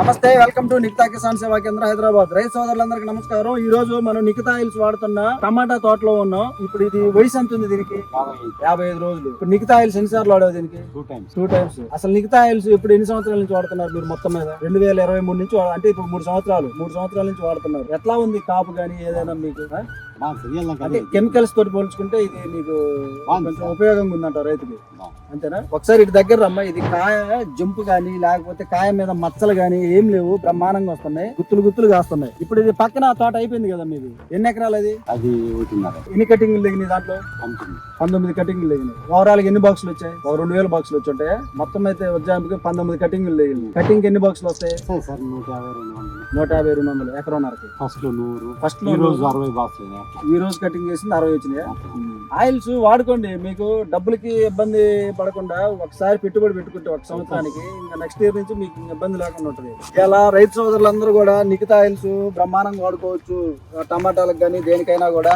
నమస్తే welcome to Nikita Kisan సేవా కేంద్ర హైదరాబాద్. రైతు సోదరులందరికీ నమస్కారం. ఈ రోజు మనం నికితా ఆయిల్స్ వాడుతున్న టమాటా తోటలో ఉన్నాం. ఇప్పుడు ఇది వయసు ఎంత ఉంది దీనికి? యాభై ఐదు రోజులు. ఇప్పుడు నికితా ఆయిల్స్ ఎన్ని సార్లు వాడావు దీనికి? టూ టైమ్స్ టూ టైమ్స్ అసలు నికితా ఆయిల్స్ ఇప్పుడు ఎన్ని సంవత్సరాల నుంచి వాడుతున్నారు మీరు మొత్తం మీద? రెండు వేల ఇరవై మూడు నుంచి అంటే ఇప్పుడు మూడు సంవత్సరాలు మూడు సంవత్సరాల నుంచి వాడుతున్నారు. ఎట్లా ఉంది కాపు కానీ ఏదైనా మీకు అంటే కెమికల్స్ తోటి పోల్చుకుంటే ఇది మీకు కొంచెం. ఉపయోగంగా ఉందంట రైతుకి. అంతేనా? ఒకసారి ఇటు దగ్గర రమ్మా. ఇది కాయ జంపు గానీ లేకపోతే కాయ మీద మచ్చలు గానీ ఏం లేవు బ్రహ్మాండంగా వస్తున్నాయి. గుత్తులు గుత్తులు కాస్తున్నాయి. ఇప్పుడు ఇది పక్కన తోట అయిపోయింది కదా మీది. ఎన్ని ఎకరాలు అది? అది ఎన్ని కటింగ్లు దిగినాయి దాంట్లో? పంతొమ్మిది. కటింగ్లు దిగినాయి ఓవరాల్ ఎన్ని బాక్సులు వచ్చాయి? ఒక రెండు వేల బాక్సులు వచ్చి ఉంటాయి? మొత్తం అయితే ఉజ్జాయింపుకి పంతొమ్మిది కటింగ్లు దిగినాయి కటింగ్ ఎన్ని బాక్సులు వస్తాయి? సార్ నూట యాభై రెండు వందలు. నూట యాభై రెండు వందలు. ఎకరన్నరకి ఫస్ట్ నూరు. ఫస్ట్ రోజు అరవై బాక్స్ ఈ రోజు కటింగ్ చేసింది అరవై వచ్చినాయి? ఆయిల్స్ వాడుకోండి. మీకు డబ్బులకి ఇబ్బంది పడకుండా ఒకసారి పెట్టుబడి పెట్టుకుంటే ఒక సంవత్సరానికి ఇంకా నెక్స్ట్ ఇయర్ నుంచి మీకు ఇబ్బంది లేకుండా ఉంటుంది. ఇలా రైతు సోదరులందరూ కూడా నిఖిత ఆయిల్స్ బ్రహ్మాండంగా వాడుకోవచ్చు. టమాటాలకు కానీ దేనికైనా కూడా